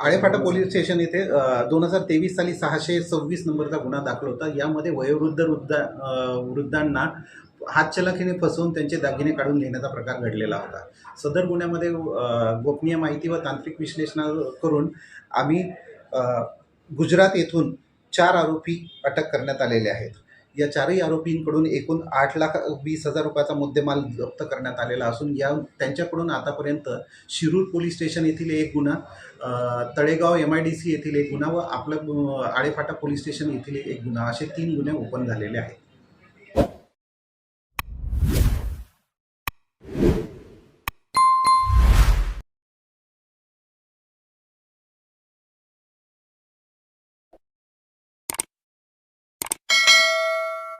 Alephata police station येथे दोन हजार तेवीस साली सहाशे सव्वीस नंबरचा गुन्हा दाखल होता. यामध्ये वयोवृद्ध वृद्धा वृद्धांना हातचलाखीने फसवून त्यांचे दागिने काढून घेण्याचा प्रकार घडलेला होता. सदर गुन्ह्यामध्ये गोपनीय माहिती व तांत्रिक विश्लेषण करून आम्ही गुजरात येथून चार आरोपी अटक करण्यात आलेले आहेत. या चारही आरोपींकडून एकूण आठ लाख वीस हजार रुपयाचा मुद्देमाल जप्त करण्यात आलेला असून या त्यांच्याकडून आतापर्यंत शिरूर पोलीस स्टेशन येथील एक गुन्हा Talegaon M I D C येथील एक गुन्हा व आपलं आळेफाटा पोलीस स्टेशन येथील एक गुन्हा असे तीन गुन्हे ओपन झालेले आहेत.